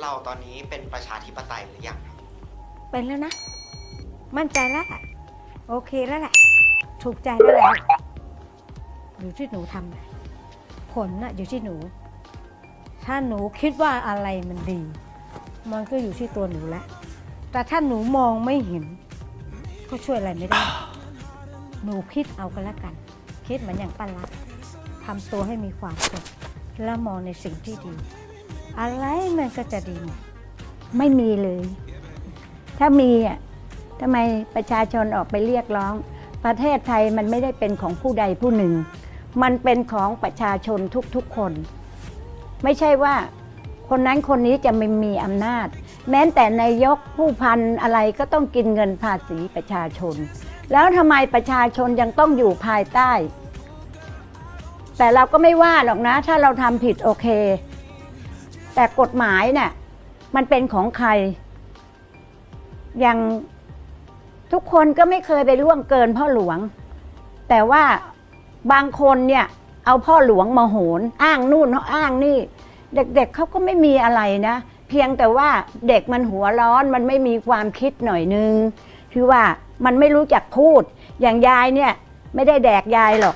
เราตอนนี้เป็นประชาธิปไตยหรือยังครับเป็นแล้วนะ มั่นใจแล้วแหละโอเคแล้วแหละ ถูกใจแล้วแหละอยู่ที่หนูทำนะผลน่ะอยู่ที่หนู ถ้าหนูคิดว่าอะไรมันดี มันก็อยู่ที่ตัวหนูแล้วแต่ถ้าหนูมองไม่เห็น ก็ช่วยอะไรไม่ได้ หนูคิดเอากันแล้วกัน คิดเหมือนอย่างป้ารักทำตัวให้มีความสุขแล้วมองในสิ่งที่ดี อะไรมันก็จะดีหมดไม่มีเลย ถ้ามีอะทำไมประชาชนออกไปเรียกร้อง ประเทศไทยมันไม่ได้เป็นของผู้ใดผู้หนึ่ง มันเป็นของประชาชนทุกๆคน ไม่ใช่ว่าคนนั้นคนนี้จะไม่มีอำนาจ แม้แต่นายกผู้พันอะไรก็ต้องกินเงินภาษีประชาชน แล้วทำไมประชาชนยังต้องอยู่ภายใต้ แต่เราก็ไม่ว่าหรอกนะ ถ้าเราทำผิดโอเค แต่กฎหมายเนี่ยมันเป็นของใคร อย่างทุกคนก็ไม่เคยไปล่วงเกินพ่อหลวง แต่ว่าบางคนเนี่ยเอาพ่อหลวงมาโหน อ้างนู่นอ้างนี่ เด็กๆเขาก็ไม่มีอะไรนะ เพียงแต่ว่าเด็กมันหัวร้อนมันไม่มีความคิดหน่อยนึงคือว่ามันไม่รู้จักพูด อย่างยายเนี่ย ไม่ได้แดกยายหรอก